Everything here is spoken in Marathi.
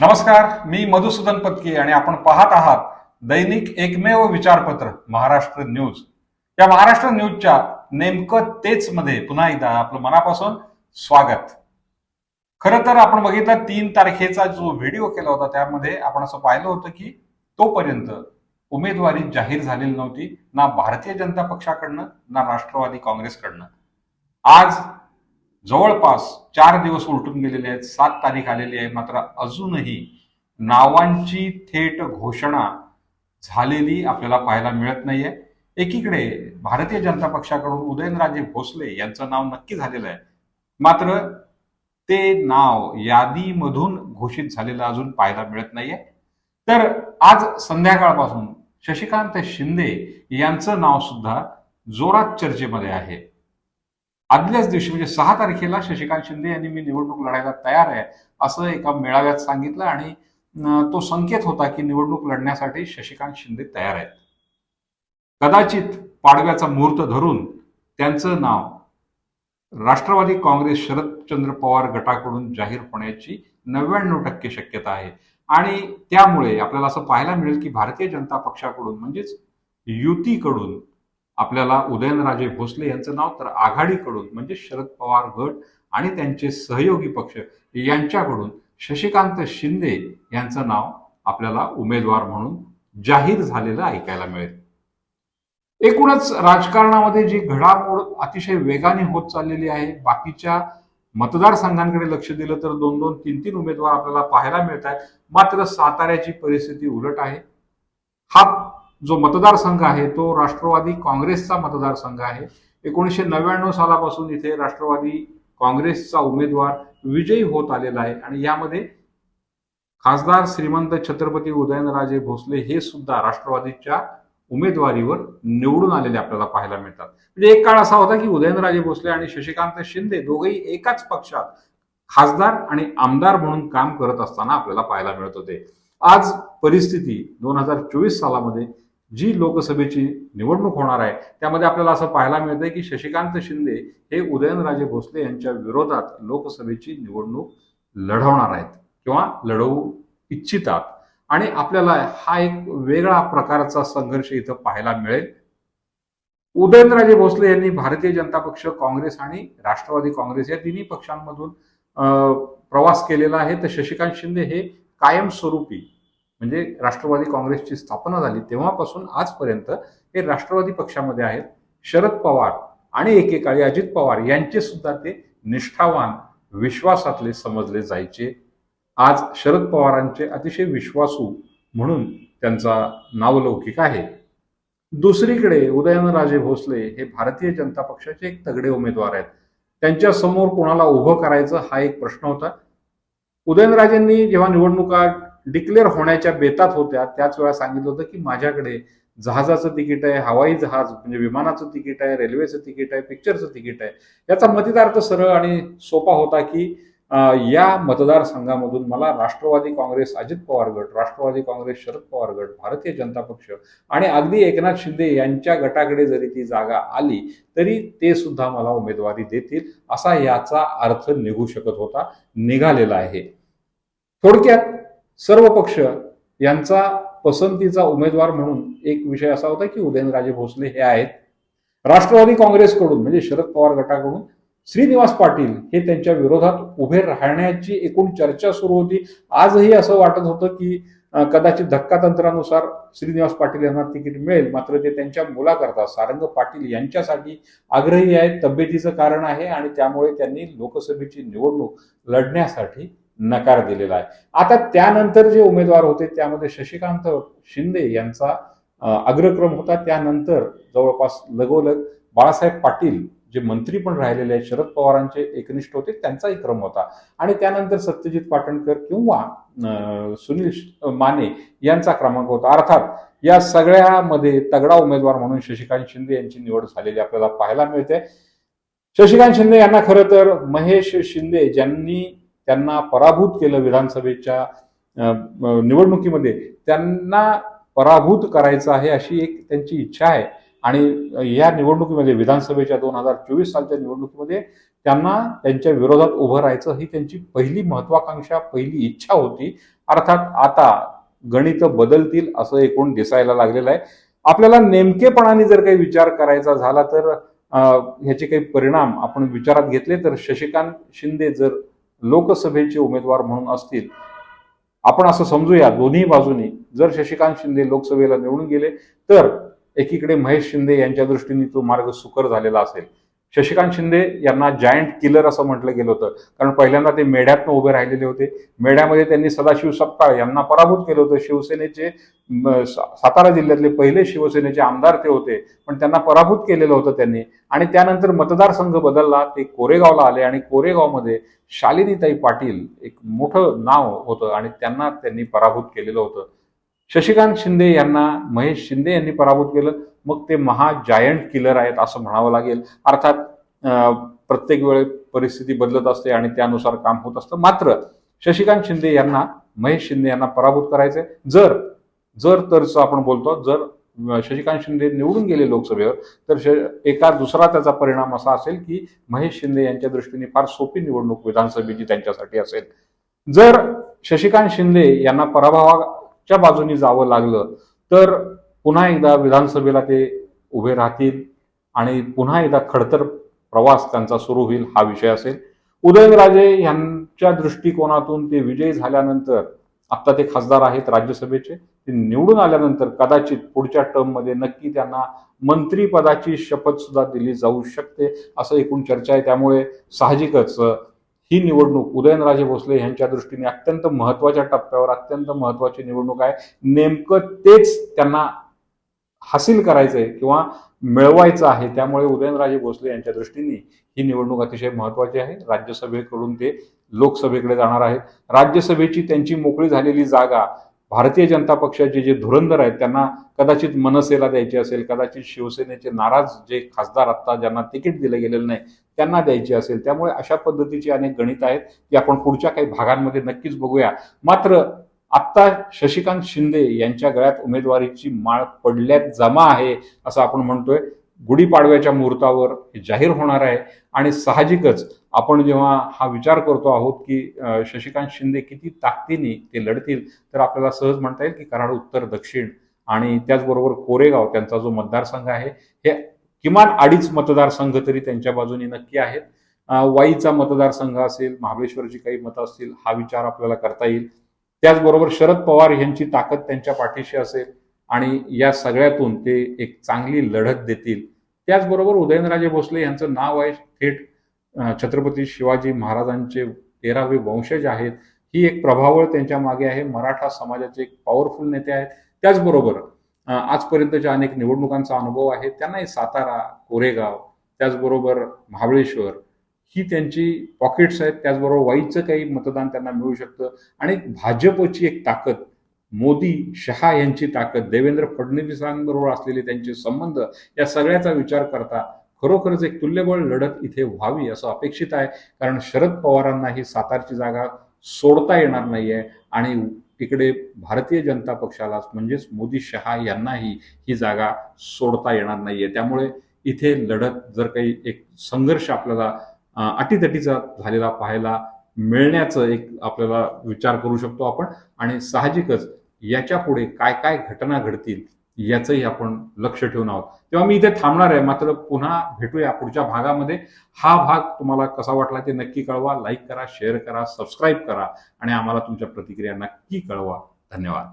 नमस्कार मी मधुसूदन पत्की आणि आपण पाहत आहात दैनिक एकमेव विचारपत्र महाराष्ट्र न्यूज. या महाराष्ट्र न्यूजच्या नेमकं तेच मध्ये पुन्हा एकदा आपलं मनापासून स्वागत. खर तर आपण बघितलं तीन तारखेचा जो व्हिडिओ केला होता त्यामध्ये आपण असं पाहिलं होतं की तोपर्यंत उमेदवारी जाहीर झालेली नव्हती ना भारतीय जनता पक्षाकडनं ना राष्ट्रवादी काँग्रेसकडनं. आज जवळपास चार दिवस उलटून गेलेले आहेत सात तारीख आलेली आहे मात्र अजूनही नावांची थेट घोषणा झालेली आपल्याला पाहायला मिळत नाहीये. एकीकडे भारतीय जनता पक्षाकडून उदयनराजे भोसले यांचं नाव नक्की झालेलं आहे. मात्र ते नाव यादीमधून घोषित झालेलं अजून पाहायला मिळत नाहीये. तर आज संध्याकाळपासून शशिकांत शिंदे यांचं नाव सुद्धा जोरात चर्चेमध्ये आहे. आदल्याच दिवशी म्हणजे सहा तारखेला शशिकांत शिंदे यांनी मी निवडणूक लढायला तयार आहे असं एका मेळाव्यात सांगितलं आणि तो संकेत होता की निवडणूक लढण्यासाठी शशिकांत शिंदे तयार आहेत. कदाचित पाडव्याचा मुहूर्त धरून त्यांचं नाव राष्ट्रवादी काँग्रेस शरदचंद्र पवार गटाकडून जाहीर होण्याची नव्याण्णव टक्के शक्यता आहे. आणि त्यामुळे आपल्याला असं पाहायला मिळेल की भारतीय जनता पक्षाकडून म्हणजेच युतीकडून आपल्याला उदयनराजे भोसले यांचं नाव तर आघाडीकडून म्हणजे शरद पवार गट आणि त्यांचे सहयोगी पक्ष यांच्याकडून शशिकांत शिंदे यांचं नाव आपल्याला उमेदवार म्हणून जाहीर झालेलं ऐकायला मिळेल. एकूणच राजकारणामध्ये जी घडामोड अतिशय वेगाने होत चाललेली आहे बाकीच्या मतदारसंघांकडे लक्ष दिलं तर दोन दोन तीन तीन उमेदवार आपल्याला पाहायला मिळत आहेत मात्र साताऱ्याची परिस्थिती उलट आहे. हा जो मतदारसंघ आहे तो राष्ट्रवादी काँग्रेसचा मतदारसंघ आहे. एकोणीसशे नव्याण्णव सालापासून इथे राष्ट्रवादी काँग्रेसचा उमेदवार विजयी होत आलेला आहे आणि यामध्ये खासदार श्रीमंत छत्रपती उदयनराजे भोसले हे सुद्धा राष्ट्रवादीच्या उमेदवारीवर निवडून आलेले आपल्याला पाहायला मिळतात. म्हणजे एक काळ असा होता की उदयनराजे भोसले आणि शशिकांत शिंदे दोघेही एकाच पक्षात खासदार आणि आमदार म्हणून काम करत असताना आपल्याला पाहायला मिळत होते. आज परिस्थिती दोन हजार चोवीस सालामध्ये जी लोकसभेची निवडणूक होणार आहे त्यामध्ये आपल्याला असं पाहायला मिळतंय की शशिकांत शिंदे हे उदयनराजे भोसले यांच्या विरोधात लोकसभेची निवडणूक लढवणार आहेत किंवा लढवू इच्छितात. आणि आपल्याला हा एक वेगळा प्रकारचा संघर्ष इथं पाहायला मिळेल. उदयनराजे भोसले यांनी भारतीय जनता पक्ष काँग्रेस आणि राष्ट्रवादी काँग्रेस या तिन्ही पक्षांमधून अं, प्रवास केलेला आहे. तर शशिकांत शिंदे हे कायमस्वरूपी म्हणजे राष्ट्रवादी काँग्रेसची स्थापना झाली तेव्हापासून आजपर्यंत हे राष्ट्रवादी पक्षामध्ये आहेत. शरद पवार आणि एकेकाळी अजित पवार यांचे सुद्धा ते निष्ठावान विश्वासातले समजले जायचे. आज शरद पवारांचे अतिशय विश्वासू म्हणून त्यांचा नावलौकिक आहे. दुसरीकडे उदयनराजे भोसले हे भारतीय जनता पक्षाचे एक तगडे उमेदवार आहेत. त्यांच्यासमोर कोणाला उभं करायचं हा एक प्रश्न होता. उदयनराजेंनी जेव्हा निवडणुका डिक्लेअर होण्याच्या बेतात होत्या त्याच वेळा सांगितलं होतं की माझ्याकडे जहाजाचं तिकीट आहे हवाई जहाज म्हणजे विमानाचं तिकीट आहे रेल्वेचं तिकीट आहे पिक्चरचं तिकीट आहे. याचा मतितार्थ सरळ आणि सोपा होता की अं, या मतदारसंघामधून मला राष्ट्रवादी काँग्रेस अजित पवार गट राष्ट्रवादी काँग्रेस शरद पवार गट भारतीय जनता पक्ष आणि अगदी एकनाथ शिंदे यांच्या गटाकडे जरी ती जागा आली तरी ते सुद्धा मला उमेदवारी देतील असा याचा अर्थ निघू शकत होता निघालेला आहे. थोडक्यात सर्व पक्ष यांचा पसंतीचा उमेदवार म्हणून एक विषय असा होता की उदयनराजे भोसले हे आहेत. राष्ट्रवादी काँग्रेसकडून म्हणजे शरद पवार गटाकडून श्रीनिवास पाटील हे त्यांच्या विरोधात उभे राहण्याची एकूण चर्चा सुरू होती. आजही असं वाटत होतं की कदाचित धक्का तंत्रानुसार श्रीनिवास पाटील यांना तिकीट मिळेल मात्र ते त्यांच्या मुलाकरता सारंग पाटील यांच्यासाठी आग्रही आहेत. तब्येतीचं कारण आहे आणि त्यामुळे त्यांनी लोकसभेची निवडणूक लढण्यासाठी नकार दिलेला आहे. आता त्यानंतर जे उमेदवार होते त्यामध्ये शशिकांत शिंदे यांचा अग्रक्रम होता. त्यानंतर जवळपास लगोलग बाळासाहेब पाटील जे मंत्री पण राहिलेले आहेत शरद पवारांचे एकनिष्ठ होते त्यांचाही क्रम होता. आणि त्यानंतर सत्यजित पाटणकर किंवा सुनील माने यांचा क्रमांक होता. अर्थात या सगळ्यामध्ये तगडा उमेदवार म्हणून शशिकांत शिंदे यांची निवड झालेली आपल्याला पाहायला मिळते. शशिकांत शिंदे यांना खरं तर महेश शिंदे ज्यांनी त्यांना पराभूत केलं विधानसभेच्या निवडणुकीमध्ये. त्यांना पराभूत करायचं आहे अशी एक त्यांची इच्छा आहे. आणि या निवडणुकीमध्ये विधानसभेच्या दोन हजार चोवीस सालच्या निवडणुकीमध्ये त्यांना त्यांच्या विरोधात उभं राहायचं ही त्यांची पहिली महत्वाकांक्षा पहिली इच्छा होती. अर्थात आता गणित बदलतील असं एकूण दिसायला लागलेलं आहे. आपल्याला नेमकेपणाने जर काही विचार करायचा झाला तर ह्याचे काही परिणाम आपण विचारात घेतले तर शशिकांत शिंदे जर लोकसभेचे उमेदवार म्हणून असतील आपण असं समजूया दोन्ही बाजूनी. जर शशिकांत शिंदे लोकसभेला निवडून गेले तर एकीकडे महेश शिंदे यांच्या दृष्टीने तो मार्ग सुकर झालेला असेल. शशिकांत शिंदे यांना जायंट किलर असं म्हटलं गेलं होतं. कारण पहिल्यांदा ते मेढ्यातनं उभे राहिलेले होते. मेढ्यामध्ये त्यांनी सदाशिव सपकाळ यांना पराभूत केलं होतं. शिवसेनेचे सातारा जिल्ह्यातले पहिले शिवसेनेचे आमदार ते होते. पण त्यांना पराभूत केलेलं होतं त्यांनी. आणि त्यानंतर मतदारसंघ बदलला. ते कोरेगावला आले आणि कोरेगावमध्ये शालिनीताई पाटील एक मोठं नाव होतं आणि त्यांना त्यांनी पराभूत केलेलं होतं. शशिकांत शिंदे यांना महेश शिंदे यांनी पराभूत केलं. मग ते महा जायंट किलर आहेत असं म्हणावं लागेल. अर्थात प्रत्येक वेळे परिस्थिती बदलत असते आणि त्यानुसार काम होत असतं. मात्र शशिकांत शिंदे यांना महेश शिंदे यांना पराभूत करायचंय. जर जर तरच आपण बोलतो जर शशिकांत शिंदे निवडून गेले लोकसभेवर तर श- एका दुसरा त्याचा परिणाम असा असेल की महेश शिंदे यांच्या दृष्टीने फार सोपी निवडणूक विधानसभेची त्यांच्यासाठी असेल. जर शशिकांत शिंदे यांना पराभवाच्या बाजूने जावं लागलं तर पुन्हा एकदा विधानसभेला ते उभे राहतील आणि पुन्हा एकदा खडतर प्रवास त्यांचा सुरू होईल हा विषय असेल. उदयनराजे यांच्या दृष्टिकोनातून ते विजयी झाल्यानंतर आत्ता ते खासदार आहेत राज्यसभेचे ते निवडून आल्यानंतर कदाचित पुढच्या टर्ममध्ये नक्की त्यांना मंत्रीपदाची शपथ सुद्धा दिली जाऊ शकते असं एकूण चर्चा आहे. त्यामुळे साहजिकच ही निवडणूक उदयनराजे भोसले यांच्या दृष्टीने अत्यंत महत्त्वाच्या टप्प्यावर अत्यंत महत्वाची निवडणूक आहे. नेमकं तेच त्यांना हासिल करायचंय किंवा मिळवायचं आहे त्यामुळे उदयनराजे भोसले यांच्या दृष्टीने ही निवडणूक अतिशय महत्वाची आहे. राज्यसभेकडून ते लोकसभेकडे जाणार आहेत. राज्यसभेची त्यांची मोकळी झालेली जागा भारतीय जनता पक्षाचे जे धुरंधर आहेत त्यांना कदाचित मनसेला द्यायची असेल कदाचित शिवसेनेचे नाराज जे खासदार आता ज्यांना तिकीट दिलं गेलेलं नाही त्यांना द्यायची असेल. त्यामुळे अशा पद्धतीची अनेक गणित आहेत की आपण पुढच्या काही भागांमध्ये नक्कीच बघूया. मात्र आत्ता शशिकांत शिंदे यांच्या गळ्यात उमेदवारीची माळ पडल्यात जमा आहे असं आपण म्हणतोय. गुढीपाडव्याच्या मुहूर्तावर हे जाहीर होणार आहे. आणि साहजिकच आपण जेव्हा हा विचार करतो आहोत की शशिकांत शिंदे किती ताकदीने ते लढतील तर आपल्याला सहज म्हणता येईल की कराड उत्तर दक्षिण आणि त्याचबरोबर कोरेगाव त्यांचा जो मतदारसंघ आहे हे किमान अडीच मतदारसंघ तरी त्यांच्या बाजूने नक्की आहेत. वाईचा मतदारसंघ असेल महाबळेश्वरची काही मतं असतील हा विचार आपल्याला करता येईल. त्याचबरोबर शरद पवार यांची ताकद त्यांच्या पाठीशी असेल आणि या सगळ्यातून ते एक चांगली लढत देतील. त्याचबरोबर उदयनराजे भोसले यांचं नाव आहे थेट छत्रपती शिवाजी महाराजांचे तेरावे वंशज आहेत. ही एक प्रभावळ त्यांच्या मागे आहे. मराठा समाजाचे एक पॉवरफुल नेते आहेत. त्याचबरोबर आजपर्यंतच्या अनेक निवडणुकांचा अनुभव आहे. त्यांनाही सातारा कोरेगाव त्याचबरोबर महाबळेश्वर ही त्यांची पॉकेट्स आहेत त्याचबरोबर वाईचं काही मतदान त्यांना मिळू शकतं. आणि भाजपची एक ताकद मोदी शहा यांची ताकद देवेंद्र फडणवीसांबरोबर असलेले त्यांचे संबंध या सगळ्याचा विचार करता खरोखरच एक तुल्यबळ लढत इथे व्हावी असं अपेक्षित आहे. कारण शरद पवारांना ही सातारची जागा सोडता येणार नाहीये. आणि इकडे भारतीय जनता पक्षालाच म्हणजेच मोदी शहा यांनाही ही जागा सोडता येणार नाहीये. त्यामुळे इथे लढत जर काही एक संघर्ष आपल्याला अटीतटीचा झालेला पाहायला मिळण्याचं एक आपल्याला विचार करू शकतो आपण. आणि साहजिकच याच्यापुढे काय काय घटना घडतील याचंही आपण लक्ष ठेवून आहोत. तेव्हा मी इथे थांबणार आहे. मात्र पुन्हा भेटूया पुढच्या भागामध्ये. हा भाग तुम्हाला कसा वाटला ते नक्की कळवा. लाईक करा शेअर करा सबस्क्राईब करा आणि आम्हाला तुमच्या प्रतिक्रिया नक्की कळवा. धन्यवाद.